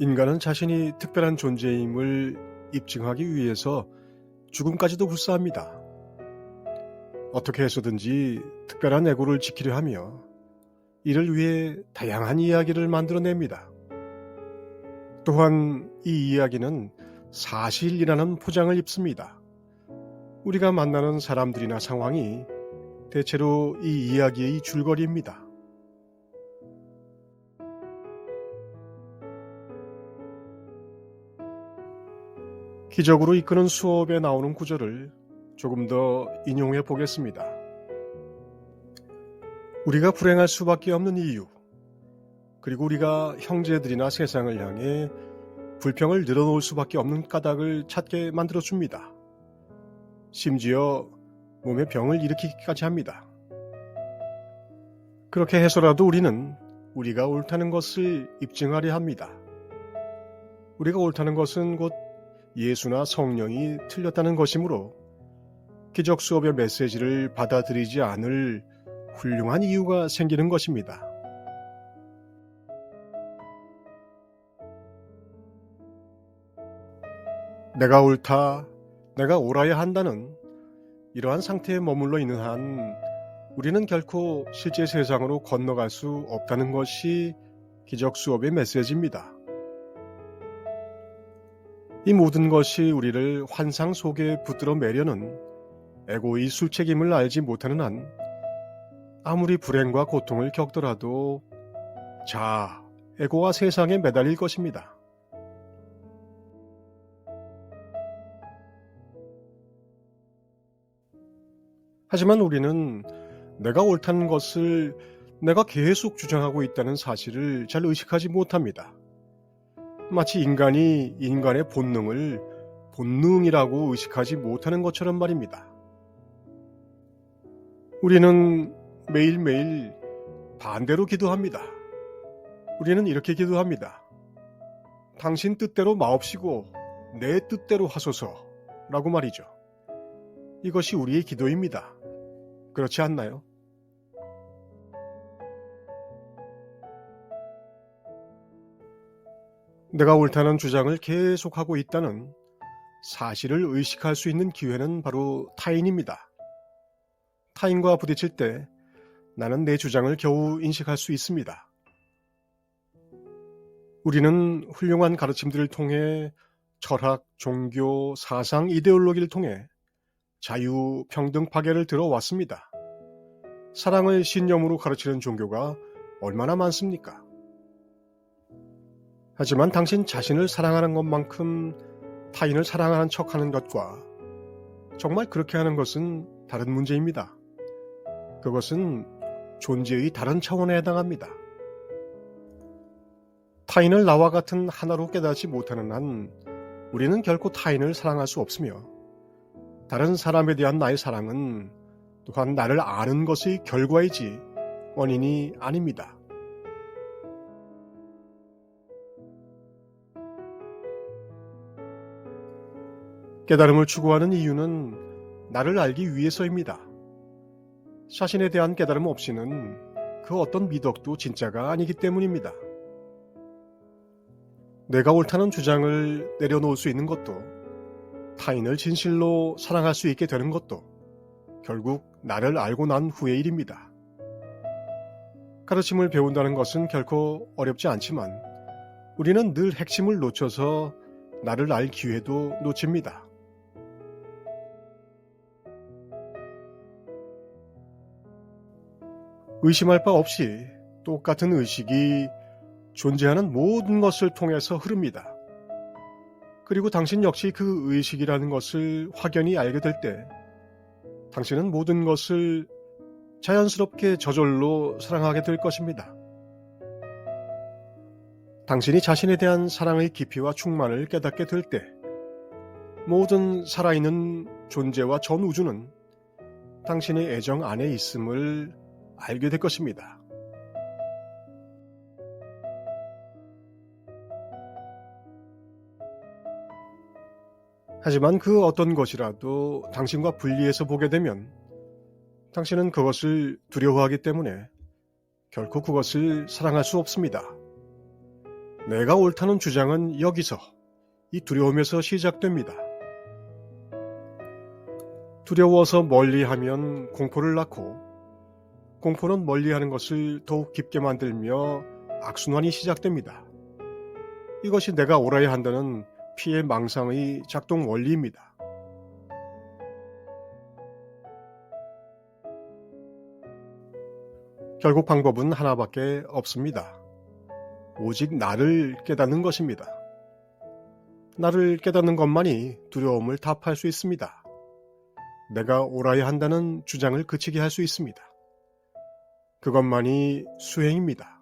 인간은 자신이 특별한 존재임을 입증하기 위해서 죽음까지도 불사합니다. 어떻게 해서든지 특별한 애고를 지키려 하며 이를 위해 다양한 이야기를 만들어냅니다. 또한 이 이야기는 사실이라는 포장을 입습니다. 우리가 만나는 사람들이나 상황이 대체로 이 이야기의 줄거리입니다. 기적으로 이끄는 수업에 나오는 구절을 조금 더 인용해 보겠습니다. 우리가 불행할 수밖에 없는 이유, 그리고 우리가 형제들이나 세상을 향해 불평을 늘어놓을 수밖에 없는 까닭을 찾게 만들어줍니다. 심지어 몸에 병을 일으키기까지 합니다. 그렇게 해서라도 우리는 우리가 옳다는 것을 입증하려 합니다. 우리가 옳다는 것은 곧 예수나 성령이 틀렸다는 것이므로 기적 수업의 메시지를 받아들이지 않을 훌륭한 이유가 생기는 것입니다. 내가 옳다, 내가 옳아야 한다는 이러한 상태에 머물러 있는 한 우리는 결코 실제 세상으로 건너갈 수 없다는 것이 기적 수업의 메시지입니다. 이 모든 것이 우리를 환상 속에 붙들어 매려는 에고의 술책임을 알지 못하는 한 아무리 불행과 고통을 겪더라도 자, 에고와 세상에 매달릴 것입니다. 하지만 우리는 내가 옳다는 것을 내가 계속 주장하고 있다는 사실을 잘 의식하지 못합니다. 마치 인간이 인간의 본능을 본능이라고 의식하지 못하는 것처럼 말입니다. 우리는 매일매일 반대로 기도합니다. 우리는 이렇게 기도합니다. 당신 뜻대로 마옵시고 내 뜻대로 하소서 라고 말이죠. 이것이 우리의 기도입니다. 그렇지 않나요? 내가 옳다는 주장을 계속하고 있다는 사실을 의식할 수 있는 기회는 바로 타인입니다. 타인과 부딪힐 때 나는 내 주장을 겨우 인식할 수 있습니다. 우리는 훌륭한 가르침들을 통해 철학, 종교, 사상, 이데올로기를 통해 자유, 평등, 파괴를 들어왔습니다. 사랑을 신념으로 가르치는 종교가 얼마나 많습니까? 하지만 당신 자신을 사랑하는 것만큼 타인을 사랑하는 척 하는 것과 정말 그렇게 하는 것은 다른 문제입니다. 그것은 존재의 다른 차원에 해당합니다. 타인을 나와 같은 하나로 깨닫지 못하는 한 우리는 결코 타인을 사랑할 수 없으며 다른 사람에 대한 나의 사랑은 또한 나를 아는 것의 결과이지 원인이 아닙니다. 깨달음을 추구하는 이유는 나를 알기 위해서입니다. 자신에 대한 깨달음 없이는 그 어떤 미덕도 진짜가 아니기 때문입니다. 내가 옳다는 주장을 내려놓을 수 있는 것도 타인을 진실로 사랑할 수 있게 되는 것도 결국 나를 알고 난 후의 일입니다. 가르침을 배운다는 것은 결코 어렵지 않지만 우리는 늘 핵심을 놓쳐서 나를 알 기회도 놓칩니다. 의심할 바 없이 똑같은 의식이 존재하는 모든 것을 통해서 흐릅니다. 그리고 당신 역시 그 의식이라는 것을 확연히 알게 될 때, 당신은 모든 것을 자연스럽게 저절로 사랑하게 될 것입니다. 당신이 자신에 대한 사랑의 깊이와 충만을 깨닫게 될 때, 모든 살아있는 존재와 전 우주는 당신의 애정 안에 있음을 알게 될 것입니다. 하지만 그 어떤 것이라도 당신과 분리해서 보게 되면 당신은 그것을 두려워하기 때문에 결코 그것을 사랑할 수 없습니다. 내가 옳다는 주장은 여기서 이 두려움에서 시작됩니다. 두려워서 멀리하면 공포를 낳고 공포는 멀리하는 것을 더욱 깊게 만들며 악순환이 시작됩니다. 이것이 내가 옳아야 한다는 피해 망상의 작동 원리입니다. 결국 방법은 하나밖에 없습니다. 오직 나를 깨닫는 것입니다. 나를 깨닫는 것만이 두려움을 답할 수 있습니다. 내가 옳아야 한다는 주장을 그치게 할 수 있습니다. 그것만이 수행입니다.